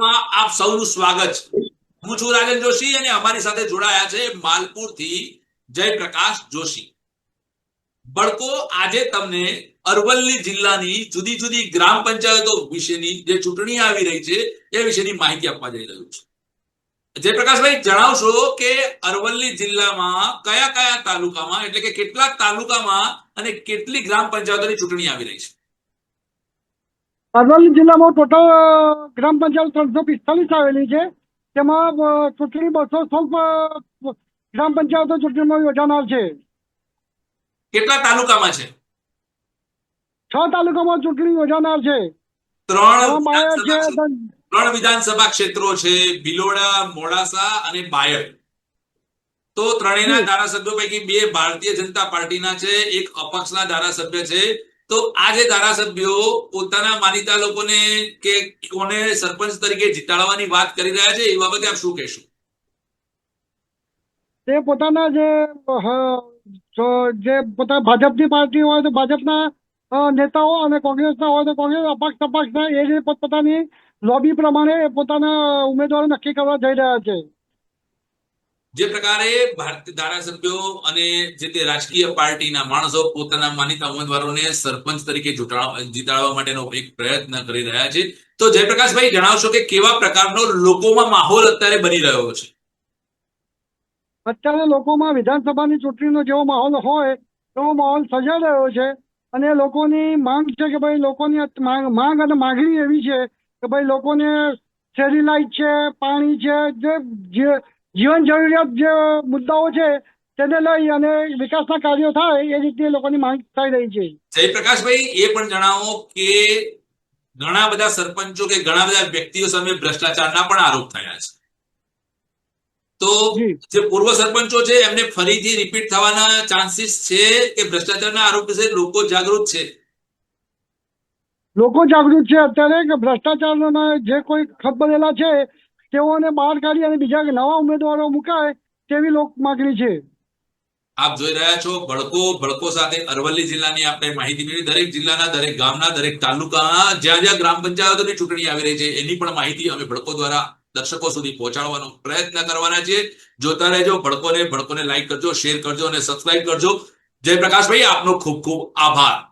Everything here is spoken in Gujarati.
માં આપ સૌનું સ્વાગત છે. હું છું રાજન જોશી અને અમારી સાથે જોડાયા છે માલપુરથી જયપ્રકાશ જોશી. બળકો, આજે તમને અરવલ્લી જિલ્લાની જુદી જુદી ગ્રામ પંચાયતો વિશેની જે ચૂંટણી આવી રહી છે, એ વિશેની માહિતી આપવા જઈ રહ્યું છે. જયપ્રકાશભાઈ, જણાવશો કે અરવલ્લી જિલ્લામાં કયા કયા તાલુકામાં, એટલે કે કેટલાક તાલુકામાં અને કેટલી ગ્રામ પંચાયતોની ચૂંટણી આવી રહી છે? અરવલ્લી જિલ્લામાં ટોટલ ગ્રામ પંચાયત ત્રણસો પિસ્તાલીસ આવેલી છે. તેમાં ચૂંટણી બસો સોળ ગ્રામ પંચાયતો ચૂંટણીમાં યોજાનાર છે. કેટલા તાલુકામાં છે? છ તાલુકામાં ચૂંટણી યોજાનાર છે. ત્રણ ત્રણ વિધાનસભા ક્ષેત્રો છે ભિલોડા મોડાસા અને બાયડ. તો ત્રણેયના ધારાસભ્યો પૈકી બે ભારતીય જનતા પાર્ટીના છે એક અપક્ષના ધારાસભ્ય છે તો આ જે ધારાસભ્યો પોતાના માનીતા લોકોને કે કોને સરપંચ તરીકે જીતાડવાની વાત કરી રહ્યા છે, એ બાબતે આપ શું કહેશો? તે પોતાના જે જે પોતા ભાજપની પાર્ટી હોય તો ભાજપના નેતાઓ અને કોંગ્રેસના હોય તો કોંગ્રેસ અપક્ષ અપક્ષના એ પોતપોતાની લોબી પ્રમાણે પોતાના ઉમેદવારો નક્કી કરવા જઈ રહ્યા છે. જે પ્રકારે ભારતીય ધારાસભ્યો અને જે તે રાજકીય પાર્ટીના માણસો પોતાના માનીતા ઉમેદવારોને સરપંચ તરીકે જીતાડવા માટેનો એક પ્રયત્ન કરી રહ્યા છે. તો જયપ્રકાશભાઈ, જણાવશો કે કેવા પ્રકારનો લોકોમાં માહોલ અત્યારે બની રહ્યો છે? અત્યારે લોકોમાં વિધાનસભાની ચૂંટણીનો જેવો માહોલ હોય તેવો માહોલ સર્જાઈ રહ્યો છે અને લોકોની માંગ છે કે ભાઈ લોકોની માંગ અને માગણી એવી છે કે ભાઈ લોકોને શેરી લાઇટ છે, પાણી છે જે- જીવન જરૂરિયાત જે મુદ્દાઓ છે તેને લઈ અને વિકાસના કાર્યો થાય એ રીતે લોકોની માંગ થઈ રહી છે. જયપ્રકાશભાઈ એ પણ જણાવો કે ઘણા બધા સરપંચો કે ઘણા બધા વ્યક્તિઓ સામે ભ્રષ્ટાચારના પણ આરોપ થયા છે. તો જે. પૂર્વ સરપંચો છે એમને ફરીથી રિપીટ થવાના ચાન્સીસ છે કે ભ્રષ્ટાચારના આરોપ વિશે લોકો જાગૃત છે? લોકો જાગૃત છે. અત્યારે કે ભ્રષ્ટાચારના જે કોઈ ખબરેલા છે તેઓને બહાર કાઢી અને બીજા નવા ઉમેદવારો મુકાય તેવી લોક માગણી છે. આપ જોઈ રહ્યા છો ભડકો ભડકો સાથે અરવલ્લી જિલ્લાની આપણે માહિતી મેળવી. દરેક જિલ્લાના, દરેક ગામના, દરેક તાલુકાના જ્યાં જ્યાં ગ્રામ પંચાયતોની ચૂંટણી આવી રહી છે, એની પણ માહિતી અમે ભડકો દ્વારા દર્શકો સુધી પહોંચાડવાનો પ્રયત્ન કરવાના છીએ. જોતા રહેજો, ભડકોને ભડકોને લાઈક કરજો શેર કરજો અને સબસ્ક્રાઇબ કરજો. જયપ્રકાશભાઈ, આપનો ખૂબ ખૂબ આભાર.